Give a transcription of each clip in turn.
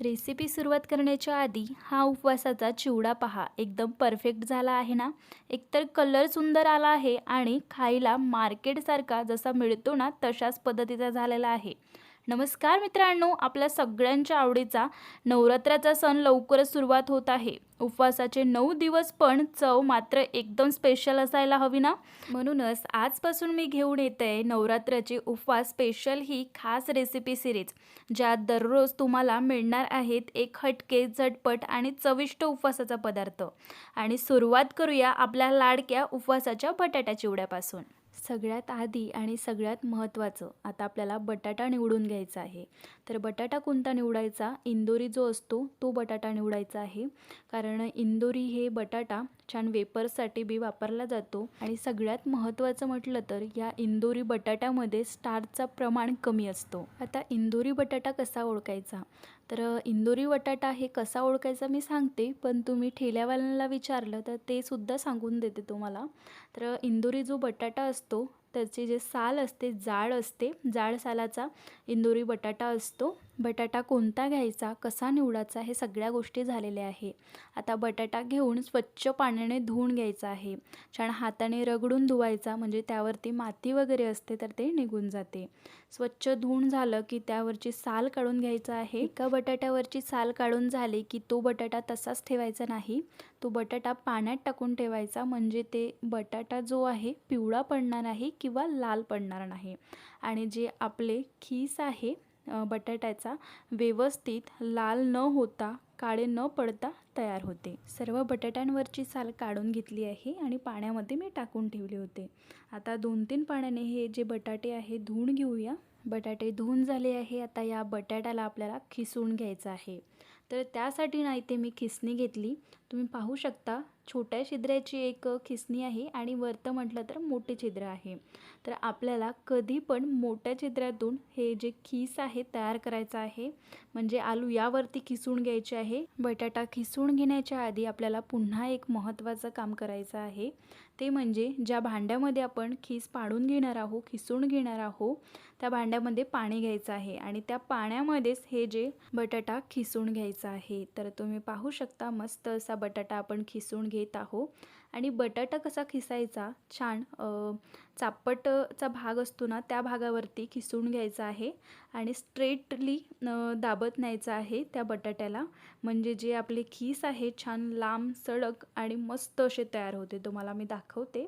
Recipe सुरुवात करण्याच्या आधी हा उपवासाचा चिवडा पहा. एकदम परफेक्ट झाला आहे ना? एकतर कलर सुंदर आला आहे आणि खायला मार्केटसारखा जसा मिळतो ना तशाच पद्धतीचा झालेला आहे. नमस्कार मित्रांनो आपल्या सगळ्यांच्या आवडीचा नवरात्राचा सण लवकरच सुरुवात होत आहे. उपवासाचे नऊ दिवस पण चव मात्र एकदम स्पेशल असायला हवी ना? म्हणूनच आजपासून मी घेऊन येते आहे नवरात्राची उपवास स्पेशल ही खास रेसिपी सिरीज ज्यात दररोज तुम्हाला मिळणार आहेत एक हटके झटपट आणि चविष्ट उपवासाचा पदार्थ. आणि सुरुवात करूया आपल्या लाडक्या उपवासाच्या बटाटा चिवड्यापासून. सगळ्यात आधी आणि सगळ्यात महत्त्वाचं आता आपल्याला बटाटा निवडून घ्यायचा आहे. तर बटाटा कोणता निवडायचा? इंदोरी जो असतो तो बटाटा निवडायचा आहे. कारण इंदोरी हे बटाटा छान वेपर्ससाठी बी वापरला जातो. आणि सगळ्यात महत्त्वाचं म्हटलं तर या इंदोरी बटाट्यामध्ये स्टारचा प्रमाण कमी असतो. आता इंदोरी बटाटा कसा ओळखायचा? तर इंदोरी बटाटा हे कसा ओळखायचा मी सांगते पण तुम्ही ठेल्यावाल्यांना विचारलं तर ते सुद्धा सांगून देते तुम्हाला. तर इंदोरी जो बटाटा असतो त्याचे जे साल असते जाळ असते जाड सालाचा इंदोरी बटाटा असतो. बटाटा कोणता घ्यायचा कसा निवडायचा हे सगळ्या गोष्टी झालेल्या आहे. आता बटाटा घेऊन स्वच्छ पाण्याने धुवून घ्यायचा आहे. छान हाताने रगडून धुवायचा म्हणजे त्यावरती माती वगैरे असते तर ते निघून जाते. स्वच्छ धुवून झालं की त्यावरची साल काढून घ्यायचं आहे. एका बटाट्यावरची साल काढून झाली की तो बटाटा तसाच ठेवायचा नाही. तो बटाटा पाण्यात टाकून ठेवायचा म्हणजे ते बटाटा जो आहे पिवळा पडणार नाही किंवा लाल पडणार नाही. आणि जे आपले खीस आहे बटाट्याचा व्यवस्थित लाल न होता काळे न पडता तयार होते. सर्व बटाट्यांवरची साल काढून घेतली आहे आणि पाण्यामध्ये मी टाकून ठेवले होते. आता दोन तीन पाण्याने हे जे बटाटे आहे धुवून घेऊया. बटाटे धुवून झाले आहे. आता या बटाट्याला आपल्याला खिसून घ्यायचं आहे. तर त्यासाठी नाही ते मी खिसणी घेतली. तुम्ही पाहू शकता छोट्या छिद्राची एक खिसणी आहे आणि वरतं म्हटलं तर मोठे छिद्र आहे. तर आपल्याला कधी पण मोठ्या छिद्रातून हे जे खीस आहे तयार करायचं आहे म्हणजे आलू यावरती खिसून घ्यायचे आहे बटाटा खिसून घेण्याच्या आधी आपल्याला पुन्हा एक महत्त्वाचं काम करायचं आहे. ते म्हणजे ज्या भांड्यामध्ये आपण खीस पाडून घेणार आहोत खिसून घेणार आहोत त्या भांड्यामध्ये पाणी घ्यायचं आहे आणि त्या पाण्यामध्येच हे जे बटाटा खिसून घ्यायचं आहे. तर तुम्ही पाहू शकता मस्त असा बटाटा आपण खिसून घेत आहोत. आणि बटाटा कसा खिसायचा? छान चापटचा भाग असतो ना त्या भागावरती खिसून घ्यायचा आहे. आणि स्ट्रेटली दाबत न्यायचं आहे त्या बटाट्याला. म्हणजे जे आपले खीस आहे छान लांब सडक आणि मस्त असे तयार होते. तुम्हाला मी दाखवते.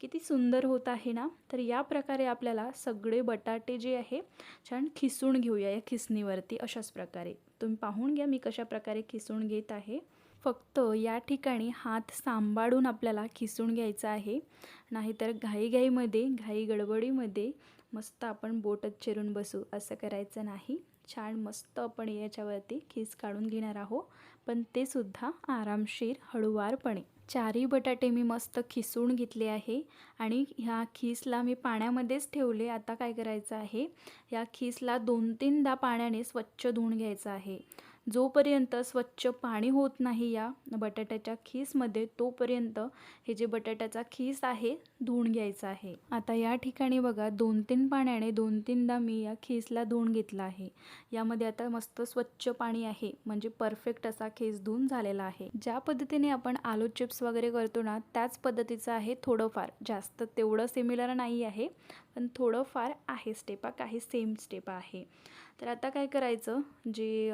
किती सुंदर होत आहे ना. तर या प्रकारे आपल्याला सगळे बटाटे जे आहे छान खिसून घेऊया या खिसणीवरती अशाच प्रकारे. तुम्ही पाहून घ्या मी कशा प्रकारे खिसून घेत आहे. फक्त या ठिकाणी हात सांभाळून आपल्याला खिसून घ्यायचा आहे. नाहीतर घाईघाईमध्ये घाई गडबडीमध्ये मस्त आपण बोटच चिरून बसू. असं करायचं नाही. छान मस्त आपण याच्यावरती खीस काढून घेणार आहोत. पण ते सुद्धा आरामशीर हळूवारपणे. चारही बटाटे मी मस्त खिसून घेतले आहे. आणि ह्या खीसला मी पाण्यामध्येच ठेवले. आता काय करायचं आहे? या खीसला दोन तीनदा पाण्याने स्वच्छ धुवून घ्यायचं आहे. जोपर्यंत स्वच्छ पाणी होत नाही या बटाट्याच्या खीसमध्ये तोपर्यंत हे जे बटाट्याचा खीस आहे धुवून घ्यायचा आहे. आता या ठिकाणी बघा दोन तीन पाण्याने दोन तीनदा मी या खीसला धुवून घेतला आहे. यामध्ये आता मस्त स्वच्छ पाणी आहे म्हणजे परफेक्ट असा खीस धुवून झालेला आहे. ज्या पद्धतीने आपण आलू चिप्स वगैरे करतो ना त्याच पद्धतीचं आहे थोडंफार. जास्त तेवढं सिमिलर नाही आहे. पण थोडंफार आहे स्टेपा काही सेम स्टेप आहे. तर आता काय करायचं जे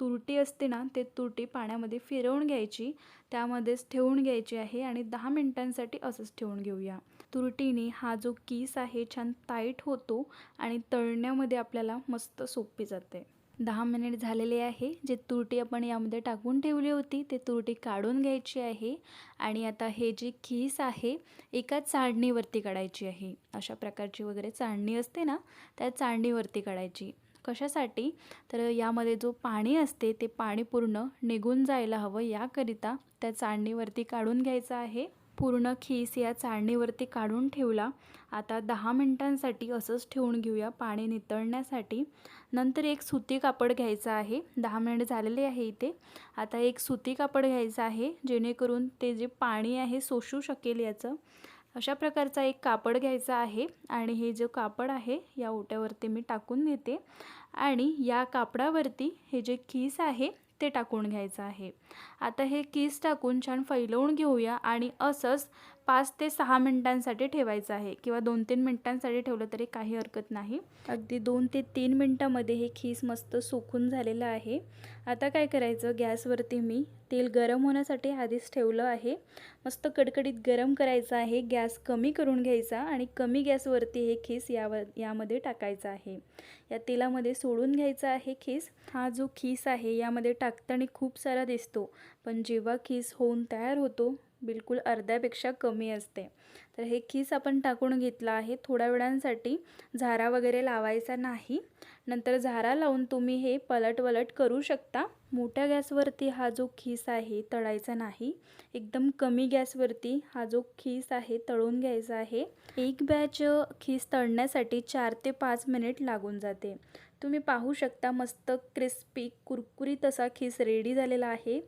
तुरटी असते ना ते तुरटी पाण्यामध्ये फिरवून घ्यायची त्यामध्येच ठेवून घ्यायची आहे आणि दहा मिनटांसाठी असंच ठेवून घेऊया. तुरटीने हा जो कीस आहे छान टाईट होतो आणि तळण्यामध्ये आपल्याला मस्त सोपी जाते. दहा मिनिट झालेले आहे. जे तुरटी आपण यामध्ये टाकून ठेवली होती ते तुरटी काढून घ्यायची आहे. आणि आता हे जी खीस आहे एका चाळणीवरती काढायची आहे. अशा प्रकारची वगैरे चाळणी असते ना त्या चाळणीवरती काढायची. कशासाठी? तर यामध्ये जो पाणी असते ते पाणी पूर्ण निघून जायला हवं. याकरिता त्या चाळणीवरती काढून घ्यायचं आहे. पूर्ण खीस या चाळणीवरती काढून ठेवला. आता दहा मिनटांसाठी असंच ठेवून घेऊया पाणी नितळण्यासाठी. नंतर एक सुती कापड घ्यायचं आहे. दहा मिनिट झालेले आहे इथे. आता एक सुती कापड घ्यायचं आहे जेणेकरून ते जे पाणी आहे सोशू शकेल याचं. अशा प्रकारचा एक कापड घ्यायचा आहे आणि हे जे कापड आहे या ओट्यावरती मी टाकून घेते. आणि या कापडावरती हे जे खीस आहे ते टाकून घ्यायचं आहे. आता हे कीस टाकून छान फैलवून घेऊया आणि असंच पाच ते सहा मिनटांसाठी ठेवायचं आहे किंवा दोन तीन मिनटांसाठी ठेवलं तरी काही हरकत नाही. अगदी दोन ते तीन मिनटामध्ये हे खीस मस्त सुकून झालेलं आहे. आता काय करायचं? गॅसवरती मी तेल गरम होण्यासाठी आधीच ठेवलं आहे. मस्त कडकडीत गरम करायचं आहे. गॅस कमी करून घ्यायचा आणि कमी गॅसवरती हे खीस यावर यामध्ये टाकायचं आहे. या तेलामध्ये सोडून घ्यायचा आहे खीस. हा जो खीस आहे यामध्ये टाकताना खूप सारा दिसतो. पण जेव्हा खीस होऊन तयार होतो बिलकुल अर्ध्यापेक्षा कमी असते. तर हे खीस आपण टाकून घेतला आहे. थोड्या वेळांसाठी झारा वगैरे लावायचा नाही. नंतर झारा लावून तुम्ही हे पलटवलट करू शकता. मोठ्या गॅसवरती हा जो खीस आहे तळायचा नाही. एकदम कमी गॅसवरती हा जो खीस आहे तळून घ्यायचा आहे. एक बॅच खीस तळण्यासाठी चार ते पाच मिनिट लागून जाते. तुम्ही पाहू शकता मस्त क्रिस्पी कुरकुरीत असा खीस रेडी झालेला आहे.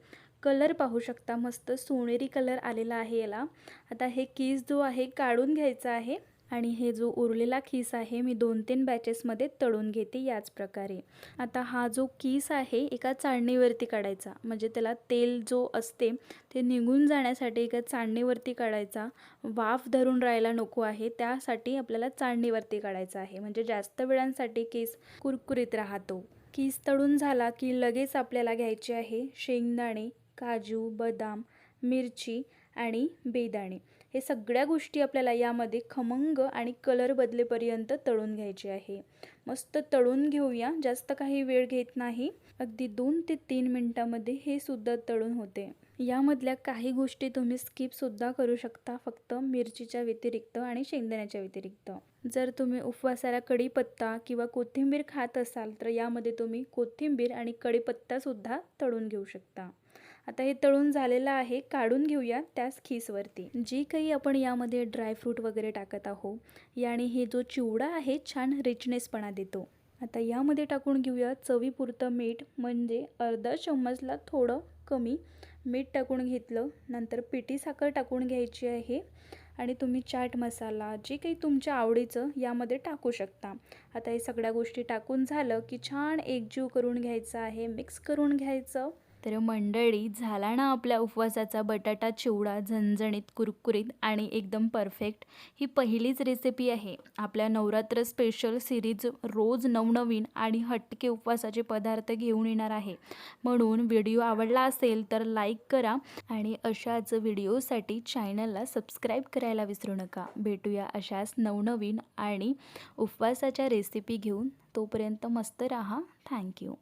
कलर पाहू शकता. मस्त सोनेरी कलर आलेला आहे याला. आता हे कीस जो आहे काढून घ्यायचा आहे आणि हे जो उरलेला खीस आहे मी दोन तीन बॅचेसमध्ये तळून घेते याच प्रकारे. आता हा जो कीस आहे एका चाळणीवरती काढायचा. म्हणजे त्याला तेल जो असते ते निघून जाण्यासाठी एका चाळणीवरती काढायचा. वाफ धरून राहायला नको आहे त्यासाठी आपल्याला चाळणीवरती काढायचा आहे. म्हणजे जास्त वेळांसाठी केस कुरकुरीत राहतो. कीस तळून झाला की लगेच आपल्याला घ्यायचे आहे शेंगदाणे काजू बदाम मिरची आणि बेदाणे. हे सगळ्या गोष्टी आपल्याला यामध्ये खमंग आणि कलर बदलेपर्यंत तळून घ्यायचे आहे. मस्त तळून घेऊया जास्त काही वेळ घेत नाही. अगदी दोन ते तीन मिनटामध्ये हे सुद्धा तळून होते. यामधल्या काही गोष्टी तुम्ही स्किपसुद्धा करू शकता फक्त मिरचीच्या व्यतिरिक्त आणि शेंगदाण्याच्या व्यतिरिक्त. जर तुम्ही उपवासाला कढीपत्ता किंवा कोथिंबीर खात असाल तर यामध्ये तुम्ही कोथिंबीर आणि कढीपत्तासुद्धा तळून घेऊ शकता. आता हे तळून झालेलं आहे काढून घेऊया त्याच खीसवरती. जी काही आपण यामध्ये ड्रायफ्रूट वगैरे टाकत आहोत याने हे जो चिवडा आहे छान रिचनेसपणा देतो. आता यामध्ये टाकून घेऊया चवीपुरतं मीठ म्हणजे अर्धा चम्मचला थोडं कमी मीठ टाकून घेतलं. नंतर पिठी साखर टाकून घ्यायची आहे. आणि तुम्ही चाट मसाला जे काही तुमच्या आवडीचं यामध्ये टाकू शकता. आता हे सगळ्या गोष्टी टाकून झालं की छान एकजीव करून घ्यायचं आहे मिक्स करून घ्यायचं. तर मंडळी झाला ना आपल्या उपवासाचा बटाटा चिवडा झणझणीत कुरकुरीत आणि एकदम परफेक्ट? ही पहिलीच रेसिपी आहे. आपल्या नवरात्र स्पेशल सिरीज रोज नवनवीन आणि हटके उपवासाचे पदार्थ घेऊन येणार आहे. म्हणून व्हिडिओ आवडला असेल तर लाईक करा आणि अशाच व्हिडिओसाठी चॅनलला सबस्क्राईब करायला विसरू नका. भेटूया अशाच नवनवीन आणि उपवासाच्या रेसिपी घेऊन. तोपर्यंत मस्त राहा. थँक्यू